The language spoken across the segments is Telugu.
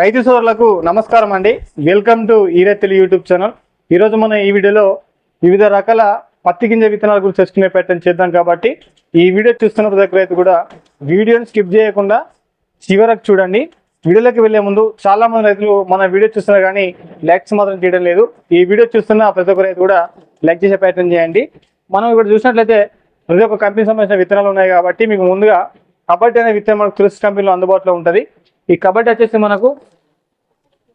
రైతు సోదరులకు నమస్కారం అండి. వెల్కమ్ టు ఈరెత్తిలి యూట్యూబ్ ఛానల్ ఈరోజు మనం ఈ వీడియోలో వివిధ రకాల పత్తి గింజ విత్తనాల గురించి తెలుసుకునే ప్రయత్నం చేద్దాం కాబట్టి ఈ వీడియో చూస్తున్న ప్రతి రైతు కూడా వీడియోని స్కిప్ చేయకుండా చివరకు చూడండి. వీడియోలోకి వెళ్ళే ముందు చాలా మంది రైతులు మన వీడియో చూస్తున్నారు కానీ లైక్స్ మాత్రం చేయడం లేదు. ఈ వీడియో చూస్తున్న ప్రతి ఒక్క రైతు కూడా లైక్ చేసే ప్రయత్నం చేయండి. మనం ఇక్కడ చూసినట్లయితే ప్రతి ఒక్క కంపెనీ సంబంధించిన విత్తనాలు ఉన్నాయి కాబట్టి మీకు ముందుగా కబడ్డీ అనే విత్తనం మనకు తులసి కంపెనీలో అందుబాటులో ఉంటుంది. ఈ కబడ్డీ వచ్చేసి మనకు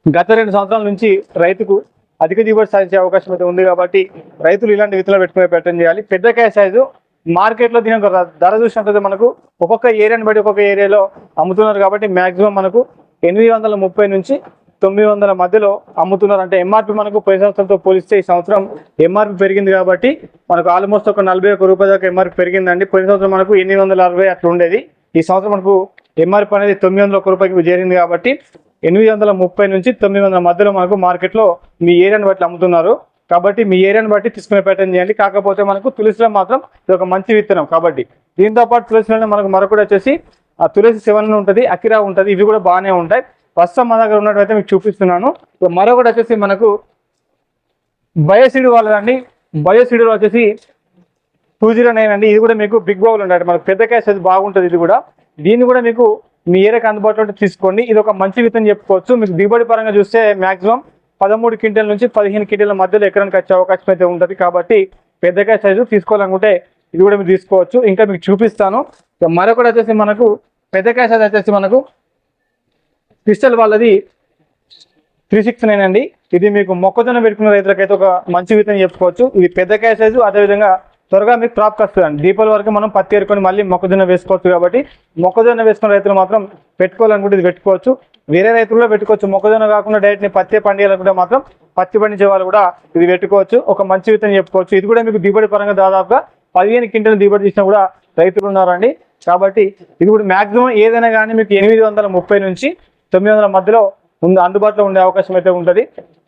గత రెండు సంవత్సరాల నుంచి రైతుకు అధిక దిగుబడి సాధించే అవకాశం అయితే ఉంది కాబట్టి రైతులు ఇలాంటి విత్తనాలు పెట్టుకునే ప్రయత్నం చేయాలి. పెద్దకాయ సైజు మార్కెట్లో దీని యొక్క ధర చూసినట్లయితే మనకు ఒక్కొక్క ఏరియాని బట్టి ఒక్కొక్క ఏరియాలో అమ్ముతున్నారు కాబట్టి మ్యాక్సిమం మనకు ఎనిమిది వందల ముప్పై నుంచి తొమ్మిది వందల మధ్యలో అమ్ముతున్నారు. అంటే ఎంఆర్పి మనకు పోయిన సంవత్సరంతో పోలిస్తే ఈ సంవత్సరం ఎంఆర్పి పెరిగింది కాబట్టి మనకు ఆల్మోస్ట్ ఒక నలభై ఒక్క రూపాయల దాకా ఎంఆర్పి పెరిగిందండి. పోయిన సంవత్సరం మనకు ఎనిమిది వందల అరవై అట్లా ఉండేది. ఈ సంవత్సరం మనకు ఎంఆర్పి అనేది తొమ్మిది వందల ఒక్క రూపాయకి చేరింది కాబట్టి ఎనిమిది వందల ముప్పై నుంచి తొమ్మిది వందల మధ్యలో మనకు మార్కెట్లో మీ ఏరియాని బట్టి అమ్ముతున్నారు. కాబట్టి మీ ఏరియాని బట్టి తీసుకునే ప్రయత్నం చేయండి. కాకపోతే మనకు తులసిలో మాత్రం ఇది ఒక మంచి విత్తనం కాబట్టి దీంతో పాటు తులసిలోనే మనకు మరొకటి వచ్చేసి ఆ తులసి సెవెన్ ఉంటుంది అకిరా ఉంటుంది ఇవి కూడా బాగానే ఉంటాయి. ప్రస్తుతం మన దగ్గర ఉన్నట్టు మీకు చూపిస్తున్నాను. మరొకటి వచ్చేసి మనకు బయోసిడ్ వాళ్ళదండి. బయోసిడ్లో వచ్చేసి టూ జీరో నైన్ అండి. ఇది కూడా మీకు బిగ్ బౌల్ ఉండాలి మనకు పెద్ద క్యాష్ అది బాగుంటుంది ఇది కూడా. దీన్ని కూడా మీకు మీ ఏరియాకి అందుబాటులో తీసుకోండి. ఇది ఒక మంచి విత్తనం చెప్పుకోవచ్చు. మీకు దిగుబడి పరంగా చూస్తే మాక్సిమం పదమూడు క్వింటల్ నుంచి పదిహేను క్వింటల మధ్యలో ఎకరానికి వచ్చే అవకాశం అయితే ఉంటుంది. కాబట్టి పెద్దకాయ సైజు తీసుకోవాలనుకుంటే ఇది కూడా మీరు తీసుకోవచ్చు. ఇంకా మీకు చూపిస్తాను. మరొకటి వచ్చేసి మనకు పెద్దకాయ సైజు వచ్చేసి మనకు క్రిస్టల్ వాళ్ళది త్రీ సిక్స్ నైన్ అండి. ఇది మీకు మొక్కజొన్న పెట్టుకున్న రైతులకైతే ఒక మంచి విత్తనం చెప్పుకోవచ్చు. ఇది పెద్దకాయ సైజు అదేవిధంగా త్వరగా మీకు క్రాప్ వస్తుందండి దీపావళి వరకు మనం పత్తి ఏరుకొని మళ్ళీ మొక్కజొన్న వేసుకోవచ్చు కాబట్టి మొక్కజొన్న వేసుకున్న రైతులు మాత్రం పెట్టుకోవాలనుకుంటే ఇది పెట్టుకోవచ్చు. వేరే రైతులు కూడా పెట్టుకోవచ్చు. మొక్కజొన్న కాకుండా డైరెక్ట్ని పత్తి పండియాలనుకుంటే మాత్రం పత్తి పండించే వాళ్ళు కూడా ఇది పెట్టుకోవచ్చు. ఒక మంచి విత్తనం చెప్పుకోవచ్చు. ఇది కూడా మీకు దిగుబడి పరంగా దాదాపుగా పదిహేను క్వింటల్ దిగుబడి తీసినా కూడా రైతులు ఉన్నారండి. కాబట్టి ఇది కూడా మాక్సిమం ఏదైనా కానీ మీకు ఎనిమిది వందల ముప్పై నుంచి తొమ్మిది వందల మధ్యలో ఉంది అందుబాటులో ఉండే అవకాశం అయితే ఉంటుంది.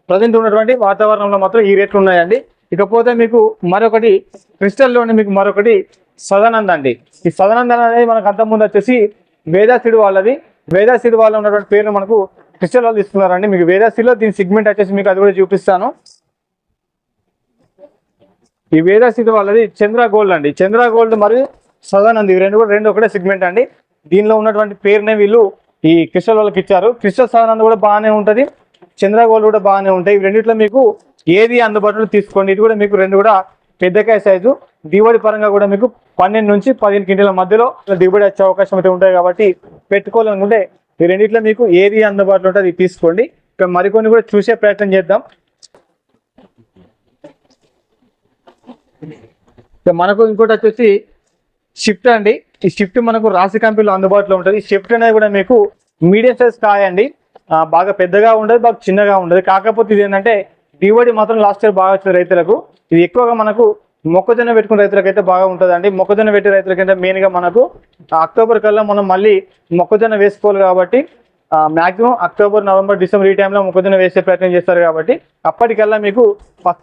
ప్రజెంట్ ఉన్నటువంటి వాతావరణంలో మాత్రం ఈ రేట్లు ఉన్నాయండి. ఇకపోతే మీకు మరొకటి క్రిస్టల్లోనే మీకు మరొకటి సదానంద అండి. ఈ సదానంద అనేది మనకు ముందు వచ్చేసి వేదాసిడ్ వాళ్ళది. వేదాసిడ్ వాళ్ళ ఉన్నటువంటి పేరు మనకు క్రిస్టల్ వాళ్ళు ఇస్తున్నారండి మీకు వేదాసిడ్లో దీని సిగ్మెంట్ వచ్చేసి మీకు అది కూడా చూపిస్తాను. ఈ వేదాసిడ్ వాళ్ళది చంద్ర గోల్డ్ అండి. చంద్ర గోల్డ్ మరియు సదానంద్ ఇవి రెండు కూడా రెండు ఒకటే సిగ్మెంట్ అండి. దీనిలో ఉన్నటువంటి పేరునే వీళ్ళు ఈ క్రిస్టల్ వాళ్ళకి ఇచ్చారు. క్రిస్టల్ సదానంద్ కూడా బాగానే ఉంటుంది. చంద్ర గోల్డ్ కూడా బాగానే ఉంటాయి. ఇవి రెండిట్లో మీకు ఏది అందుబాటులో తీసుకోండి? ఇది కూడా మీకు రెండు కూడా పెద్దకాయ సైజు దిగుబడి పరంగా కూడా మీకు పన్నెండు నుంచి పదిహేను క్వింటల మధ్యలో దిగుబడి వచ్చే అవకాశం అయితే ఉంటాయి కాబట్టి పెట్టుకోవాలనుకుంటే ఈ రెండిట్లో మీకు ఏది అందుబాటులో ఉంటే అది తీసుకోండి. ఇక మరికొన్ని కూడా చూసే ప్రయత్నం చేద్దాం. ఇక మనకు ఇంకోటి వచ్చేసి షిఫ్ట్ అండి. ఈ షిఫ్ట్ మనకు రాశి కంపెనీలో అందుబాటులో ఉంటుంది. షిఫ్ట్ అనేది కూడా మీకు మీడియం సైజ్ కాయ అండి బాగా పెద్దగా ఉండదు బాగా చిన్నగా ఉండదు. కాకపోతే ఇది ఏంటంటే దిగుబడి మాత్రం లాస్ట్ ఇయర్ బాగా వచ్చింది రైతులకు. ఇది ఎక్కువగా మనకు మొక్కజొన్న పెట్టుకున్న రైతులకైతే బాగా ఉంటుందండి. మొక్కజొన్న పెట్టే రైతులకైతే మెయిన్గా మనకు అక్టోబర్ కల్లా మనం మళ్ళీ మొక్కజొన్న వేసుకోవాలి కాబట్టి మాక్సిమం అక్టోబర్ నవంబర్ డిసెంబర్ ఈ టైంలో మొక్కజొన్న వేసే ప్రయత్నం చేస్తారు కాబట్టి అప్పటికల్లా మీకు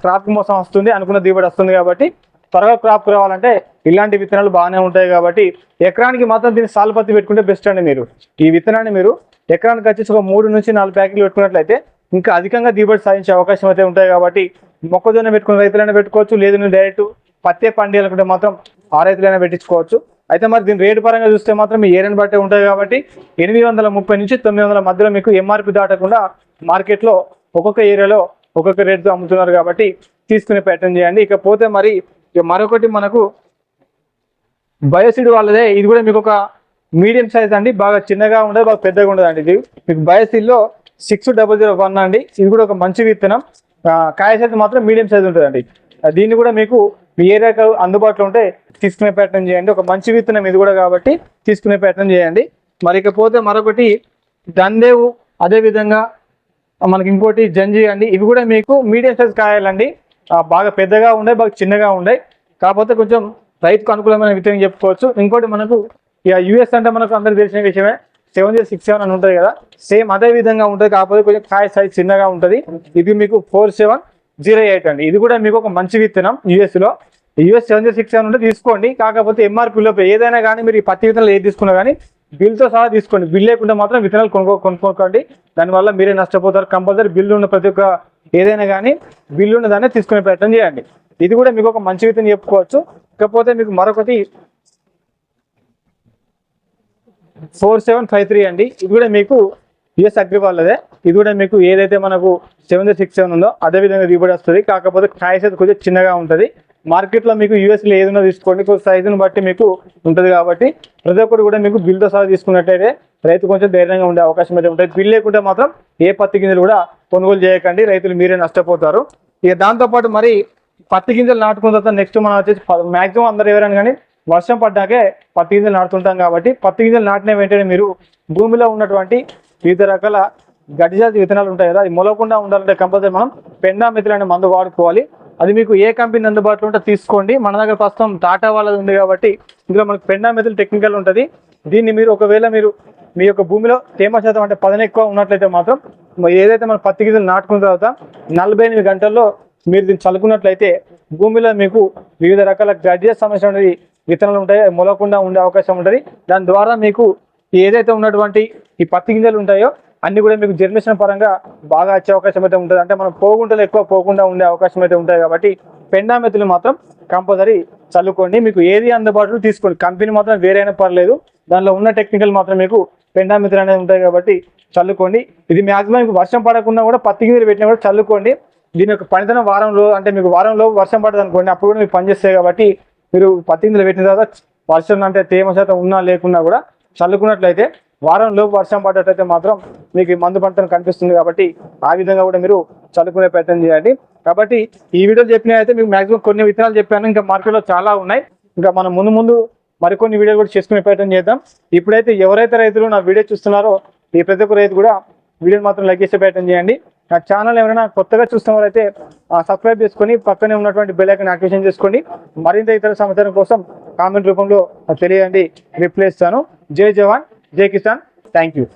క్రాప్ మోసం వస్తుంది అనుకున్న దిగుబడి వస్తుంది కాబట్టి త్వరగా క్రాప్ రావాలంటే ఇలాంటి విత్తనాలు బాగానే ఉంటాయి కాబట్టి ఎకరానికి మాత్రం దీన్ని సాల్పత్తి పెట్టుకుంటే బెస్ట్ అండి మీరు. ఈ విత్తనాన్ని మీరు ఎకరానికి వచ్చేసి ఒక మూడు నుంచి నాలుగు ప్యాకెట్లు పెట్టుకున్నట్లయితే ఇంకా అధికంగా దిగుబడి సాధించే అవకాశం అయితే ఉంటాయి కాబట్టి మొక్కజొన్న పెట్టుకున్న రైతులైనా పెట్టుకోవచ్చు లేదు నువ్వు డైరెక్ట్ పత్తే పండియాలనుకుంటే మాత్రం ఆ రైతులైనా పెట్టించుకోవచ్చు. అయితే మరి దీని రేటు పరంగా చూస్తే మాత్రం మీ ఏరియాని బట్టే ఉంటుంది కాబట్టి ఎనిమిది వందల ముప్పై నుంచి తొమ్మిది వందల మధ్యలో మీకు ఎంఆర్పి దాటకుండా మార్కెట్లో ఒక్కొక్క ఏరియాలో ఒక్కొక్క రేటుతో అమ్ముతున్నారు కాబట్టి తీసుకునే ప్రయత్నం చేయండి. ఇకపోతే మరి మరొకటి మనకు బయోసిడ్ వాళ్ళదే. ఇది కూడా మీకు ఒక మీడియం సైజ్ అండి. బాగా చిన్నగా ఉండదు బాగా పెద్దగా ఉండదు అండి ఇది మీకు బయోసిడ్లో సిక్స్ డబల్ జీరో వన్ అండి. ఇది కూడా ఒక మంచి విత్తనం. కాయ సైజ్ మాత్రం మీడియం సైజ్ ఉంటుందండి. దీన్ని కూడా మీకు మీ ఏరియాకు అందుబాటులో ఉంటే తీసుకునే ప్రయత్నం చేయండి. ఒక మంచి విత్తనం ఇది కూడా కాబట్టి తీసుకునే ప్రయత్నం చేయండి. మరి ఇకపోతే మరొకటి దందేవు. అదే విధంగా మనకి ఇంకోటి జంజి అండి. ఇవి కూడా మీకు మీడియం సైజ్ కాయాలండి. బాగా పెద్దగా ఉండే బాగా చిన్నగా ఉండే కాకపోతే కొంచెం రైతుకు అనుకూలమైన విత్తనం చెప్పుకోవచ్చు. ఇంకోటి మనకు ఇక యూఎస్ అంటే మనకు అందరికి తెలిసిన విషయమే. సెవెన్ జీరో సిక్స్ సెవెన్ అని ఉంటుంది కదా? సేమ్ అదే విధంగా ఉంటుంది కాకపోతే కొంచెం కాయ సైజ్ చిన్నగా ఉంటుంది. ఇది మీకు ఫోర్ సెవెన్ జీరో ఎయిట్ అండి. ఇది కూడా మీకు ఒక మంచి విత్తనం యూఎస్లో US seven zero six seven ఉంటే తీసుకోండి. కాకపోతే ఎంఆర్పీలో ఏదైనా కానీ మీరు ఈ పత్తి విత్తనాలు ఏది తీసుకున్నా కానీ బిల్తో సహా తీసుకోండి. బిల్ లేకుండా మాత్రం విత్తనాలు కొనుక్కో కొనుక్కోకండి. దానివల్ల మీరే నష్టపోతారు. కంపల్సరీ బిల్లు ఉన్న ప్రతి ఒక్క ఏదైనా కానీ బిల్లు ఉన్న దాన్ని తీసుకునే ప్రయత్నం చేయండి. ఇది కూడా మీకు ఒక మంచి విత్తనం చెప్పుకోవచ్చు. ఇకపోతే మీకు మరొకటి ఫోర్ సెవెన్ ఫైవ్ త్రీ అండి. ఇది కూడా మీకు యుఎస్ అగ్రివాళ్ళదే. ఇది కూడా మీకు ఏదైతే మనకు సెవెన్ సిక్స్ సెవెన్ ఉందో అదే విధంగా దిగుబడి వస్తుంది. కాకపోతే కాయస్ అయితే కొంచెం చిన్నగా ఉంటుంది. మార్కెట్లో మీకు యూఎస్లో ఏదైనా తీసుకోండి. కొంచెం సైజుని బట్టి మీకు ఉంటుంది కాబట్టి ప్రతి ఒక్కరు కూడా మీకు బిల్తో సహా తీసుకున్నట్టయితే రైతు కొంచెం ధైర్యంగా ఉండే అవకాశం అయితే ఉంటుంది. బిల్ లేకుంటే మాత్రం ఏ పత్తి గింజలు కూడా కొనుగోలు చేయకండి. రైతులు మీరే నష్టపోతారు. ఇక దాంతోపాటు మరి పత్తి గింజలు నాటుకున్న తర్వాత నెక్స్ట్ మనం వచ్చేసి మాక్సిమం అందరు ఎవరైనా కానీ వర్షం పడ్డాకే పత్తి గింజలు నాటుతుంటాం కాబట్టి పత్తి గింజలు నాటిన వెంటనే మీరు భూమిలో ఉన్నటువంటి వివిధ రకాల గడ్డిజాతి విత్తనాలు ఉంటాయి కదా అది మొలకుండా ఉండాలంటే కంపల్సరీ మనం పెండా మిత్రులు అనే మందు వాడుకోవాలి. అది మీకు ఏ కంపెనీ అందుబాటులో ఉంటే తీసుకోండి. మన దగ్గర ప్రస్తుతం టాటా వాళ్ళది ఉంది కాబట్టి ఇందులో మనకు పెండా టెక్నికల్ ఉంటుంది. దీన్ని మీరు ఒకవేళ మీరు మీ యొక్క భూమిలో తేమ శాతం అంటే పదన ఎక్కువ ఉన్నట్లయితే మాత్రం ఏదైతే మనం పత్తి గింజలు నాటుకున్న తర్వాత నలభై ఎనిమిది గంటల్లో మీరు దీన్ని చల్లుకున్నట్లయితే భూమిలో మీకు వివిధ రకాల గడ్డి సంబంధించిన విత్తనాలు ఉంటాయి అవి మొలకుండా ఉండే అవకాశం ఉంటుంది. దాని ద్వారా మీకు ఏదైతే ఉన్నటువంటి ఈ పత్తి గింజలు ఉంటాయో అన్ని కూడా మీకు జర్మినేషన్ పరంగా బాగా వచ్చే అవకాశం అయితే ఉంటుంది. అంటే మనం పోగుంటలు ఎక్కువ పోకుండా ఉండే అవకాశం అయితే ఉంటాయి కాబట్టి పెండామెతులు మాత్రం కంపల్సరీ చల్లుకోండి. మీకు ఏది అందుబాటులో తీసుకోండి. కంపెనీ మాత్రం వేరైనా పర్లేదు. దానిలో ఉన్న టెక్నికల్ మాత్రం మీకు పెండామెతులు అనేది ఉంటాయి కాబట్టి చల్లుకోండి. ఇది మాక్సిమం మీకు వర్షం పడకుండా కూడా పత్తి గింజలు పెట్టినా కూడా చల్లుకోండి. దీని యొక్క పనితనం వారంలో అంటే మీకు వారంలో వర్షం పడదు అనుకోండి అప్పుడు కూడా మీకు పనిచేస్తాయి కాబట్టి మీరు పత్తి గింజలు పెట్టిన తర్వాత వర్షం అంటే తేమ శాతం ఉన్నా లేకున్నా కూడా చల్లుకున్నట్లయితే వారం లోపు వర్షం పడ్డట్లయితే మాత్రం మీకు మందు పంటను కనిపిస్తుంది కాబట్టి ఆ విధంగా కూడా మీరు చల్లుకునే ప్రయత్నం చేయండి. కాబట్టి ఈ వీడియో చెప్పిన అయితే మీకు మాక్సిమం కొన్ని విత్తనాలు చెప్పాను. ఇంకా మార్కెట్లో చాలా ఉన్నాయి. ఇంకా మనం ముందు ముందు మరికొన్ని వీడియోలు కూడా చేసుకునే ప్రయత్నం చేద్దాం. ఇప్పుడైతే ఎవరైతే రైతులు నా వీడియో చూస్తున్నారో ఈ ప్రతి ఒక్క రైతు కూడా వీడియోని మాత్రం లైక్ చేసే ప్రయత్నం చేయండి. నా ఛానల్ ఎవరైనా కొత్తగా చూసిన వారైతే సబ్స్క్రైబ్ చేసుకొని పక్కనే ఉన్నటువంటి బెల్ ఐకన్ యాక్టివేషన్ చేసుకోండి. మరింత ఇతర సమాచారం కోసం కామెంట్ రూపంలో తెలియండి. రిప్లై ఇస్తాను. జై జవాన్ జై కిసాన్. Thank you